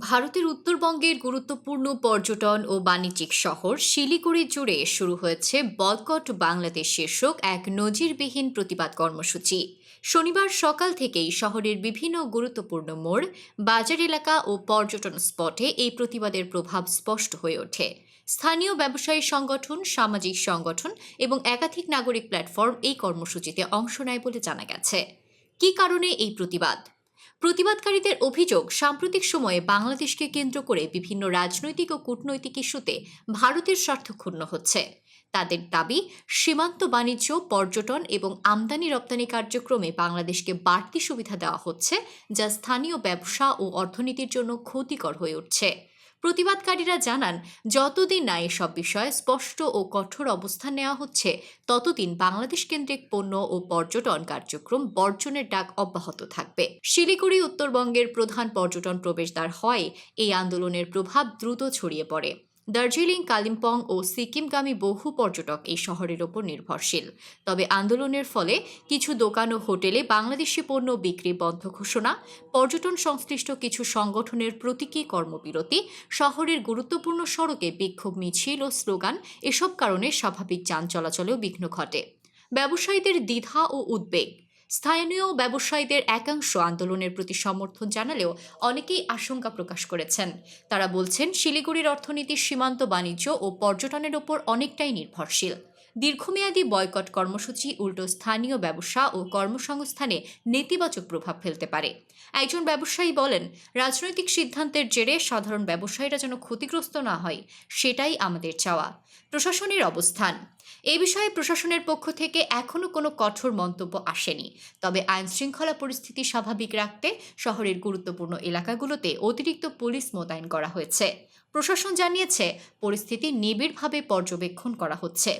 ভারতের উত্তরবঙ্গের গুরুত্বপূর্ণ পর্যটন ও বাণিজ্যিক শহর শিলিগুড়ি জুড়ে শুরু হয়েছে বয়কট বাংলাদেশ শীর্ষক এক নজিরবিহীন প্রতিবাদ কর্মসূচি। শনিবার সকাল থেকেই শহরের বিভিন্ন গুরুত্বপূর্ণ মোড়, বাজার এলাকা ও পর্যটন স্পটে এই প্রতিবাদের প্রভাব স্পষ্ট হয়ে ওঠে। স্থানীয় ব্যবসায়ী সংগঠন, সামাজিক সংগঠন এবং একাধিক নাগরিক প্ল্যাটফর্ম এই কর্মসূচিতে অংশ নেয় বলে জানা গেছে। কী কারণে এই প্রতিবাদ? প্রতিবাদকারীদের অভিযোগ, সাম্প্রতিক সময়ে বাংলাদেশকে কেন্দ্র করে বিভিন্ন রাজনৈতিক ও কূটনৈতিক ইস্যুতে ভারতের স্বার্থ ক্ষুণ্ণ হচ্ছে। তাদের দাবি, সীমান্ত বাণিজ্য, পর্যটন এবং আমদানি রপ্তানি কার্যক্রমে বাংলাদেশকে বাড়তি সুবিধা দেওয়া হচ্ছে, যা স্থানীয় ব্যবসা ও অর্থনীতির জন্য ক্ষতিকর হয়ে উঠছে। প্রতিবাদকারীরা জানান, যতদিন না এসব বিষয়ে স্পষ্ট ও কঠোর অবস্থান নেওয়া হচ্ছে, ততদিন বাংলাদেশ কেন্দ্রিক পণ্য ও পর্যটন কার্যক্রম বর্জনের ডাক অব্যাহত থাকবে। শিলিগুড়ি উত্তরবঙ্গের প্রধান পর্যটন প্রবেশদ্বার হয় এই আন্দোলনের প্রভাব দ্রুত ছড়িয়ে পড়ে। দার্জিলিং, কালিম্পং ও সিকিমগামী বহু পর্যটক এই শহরের ওপর নির্ভরশীল। তবে আন্দোলনের ফলে কিছু দোকান ও হোটেলে বাংলাদেশি পণ্য বিক্রি বন্ধ ঘোষণা, পর্যটন সংশ্লিষ্ট কিছু সংগঠনের প্রতীকী কর্মবিরতি, শহরের গুরুত্বপূর্ণ সড়কে বিক্ষোভ মিছিল ও স্লোগান, এসব কারণে স্বাভাবিক যান চলাচলেও বিঘ্ন ঘটে। ব্যবসায়ীদের দ্বিধা ও উদ্বেগ স্থানীয় ব্যবসায়ীদের একাংশ আন্দোলনের প্রতি সমর্থন জানালেও অনেকেই আশঙ্কা প্রকাশ করেছেন। তারা বলছেন, শিলিগুড়ির অর্থনীতি সীমান্ত বাণিজ্য ও পর্যটনের ওপর অনেকটাই নির্ভরশীল। দীর্ঘমেয়াদী বয়কট কর্মসূচি উল্টো স্থানীয় ব্যবসা ও কর্মসংস্থানে নেতিবাচক প্রভাব ফেলতে পারে। একজন ব্যবসায়ী বলেন, রাজনৈতিক সিদ্ধান্তের জেরে সাধারণ ব্যবসায়ীরা যেন ক্ষতিগ্রস্ত না হয়, সেটাই আমাদের চাওয়া। প্রশাসনের অবস্থান। এ বিষয়ে প্রশাসনের পক্ষ থেকে এখনও কোনো কঠোর মন্তব্য আসেনি। তবে আইন শৃঙ্খলা পরিস্থিতি স্বাভাবিক রাখতে শহরের গুরুত্বপূর্ণ এলাকাগুলোতে অতিরিক্ত পুলিশ মোতায়েন করা হয়েছে। প্রশাসন জানিয়েছে, পরিস্থিতি নিবিড়ভাবে পর্যবেক্ষণ করা হচ্ছে।